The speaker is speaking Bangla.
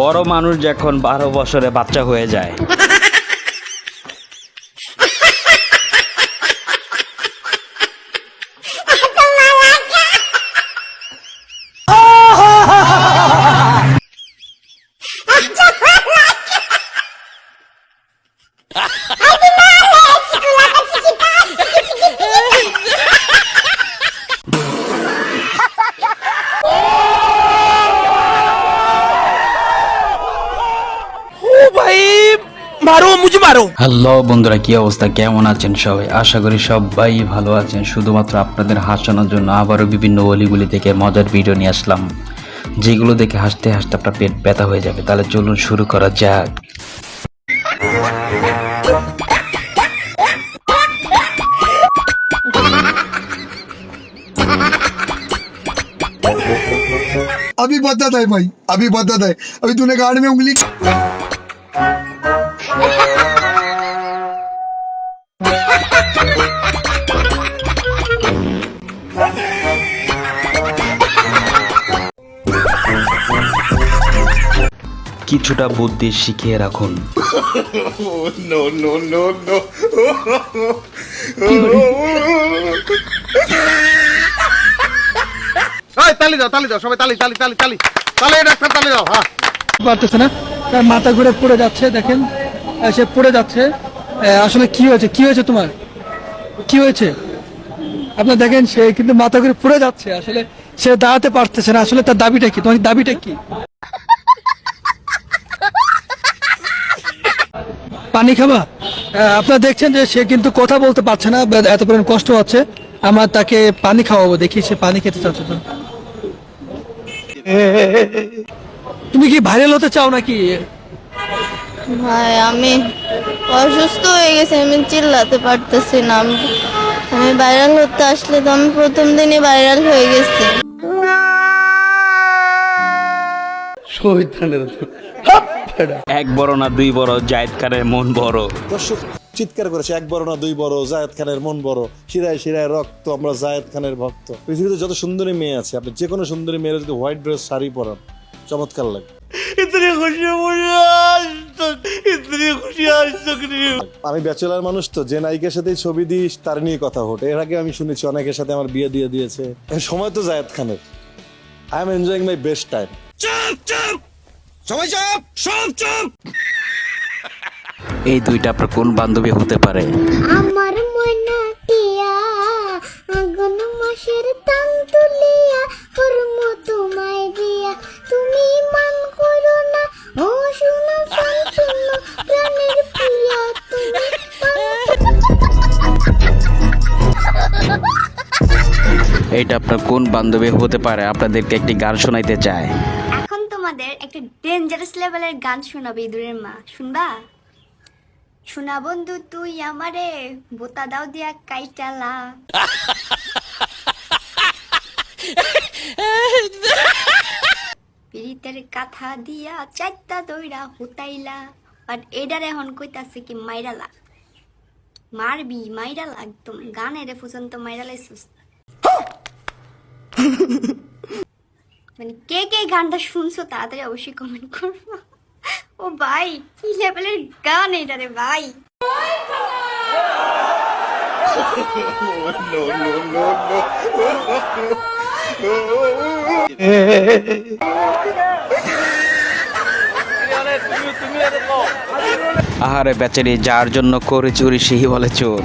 বড় মানুষ যখন বারো বছরে বাচ্চা হয়ে যায়। मारो मुझे मारो হ্যালো বন্ধুরা কি অবস্থা কেমন আছেন সবাই আশা করি সবাই ভালো আছেন শুধুমাত্র আপনাদের হাসানোর জন্য আবারও বিভিন্ন অলিগুলি থেকে মজার ভিডিও নিয়ে আসলাম যেগুলো দেখে হাসতে হাসতে আপনার পেট ব্যথা হয়ে যাবে তাহলে চলুন শুরু করা যাক अभी बदत है भाई अभी बदत है अभी तूने गाड़ में उंगली কিছুটা বুদ্ধি শিখিয়ে রাখুন। তালি দাও তালি দাও সবাই তালি তালি তালি তালি। তালি ডাক্তার তালি দাও হ্যাঁ। পারতেছে না? তার মাথা ঘুরে পড়ে যাচ্ছে দেখেন। সে পড়ে যাচ্ছে। আসলে কি হয়েছে? কি হয়েছে তোমার? কি হয়েছে? আপনার দেখেন সে কিন্তু মাথা ঘুরে পড়ে যাচ্ছে। আসলে সে দাঁড়াতে পারতেছে না। আসলে তার দাবিটা কি? তোমার দাবিটা কি? পানি খাবা? আপনারা দেখছেন যে সে কিন্তু কথা বলতে পারছে না এত পরিমাণ কষ্ট হচ্ছে। আমরা তাকে পানি খাওয়াবো, দেখি সে পানি খেতে চাচ্ছে তো তুমি কি ভাইরাল হতে চাও নাকি? ভাই, আমি অসুস্থ হয়ে গেছি, আমি চিল্লাতে পারতেছি না। আমি ভাইরাল হতে আসলে তো আমি প্রথম দিনই ভাইরাল হয়ে গেছি। এক বড় না দুই বড় জায়েদ খানের মন বড়। দর্শক চিৎকার করেছে এক বড় না দুই বড় জায়েদ খানের মন বড়। শিরায় শিরায় রক্ত আমরা জায়েদ খানের ভক্ত। পৃথিবীতে যত সুন্দরী মেয়ে আছে আপনি যে কোনো সুন্দরী মেয়ের যদি হোয়াইট ড্রেস শাড়ি পরান চমৎকার লাগে। আমি ব্যাচেলার মানুষ তো যে নায়িকার সাথে ছবি দিস তার নিয়ে কথা হতো এর আগে আমি শুনেছি অনেকের সাথে আমার বিয়ে দিয়ে দিয়েছে। সময় তো জায়েদ খানের। I am enjoying my best time এই দুইটা আপনার কোন বান্ধবী হতে পারে। আমার মনা টিয়া আগুন মাসের তাং তুলিয়া কর্ম তোমায় দিয়া। তুমি মান করো না ও শুনো ফান শুনো প্রাণের প্রিয়া তুমি এইটা আপনার কোন বান্ধবী হতে পারে আপনাদেরকে একটি গান শোনাইতে চায়। তোমাদের একটা ডেঞ্জারাস লেভেলের গান শোনাবে, ইঁদুরের মা। শুনবা? শোনা বন্ধু তুই আমারে, বোতা দাও দিয়া কাইটালা। পিরিতের কাথা দিয়া চারটা দইরা হুতাইলা। বাট এডার এখন কইতাছে কি, মাইরালা। মারবি, মাইরালা, একদম। গানের পর্যন্ত মাইরালাইছিস। মানে কে কে গানটা শুনছো তাড়াতাড়ি অবশ্যই কমেন্ট করব ও ভাই, কি লেভেলের গান এটা রে ভাই? আহারে বেচারি, যার জন্য করে চুরি, সেই বলে চোর।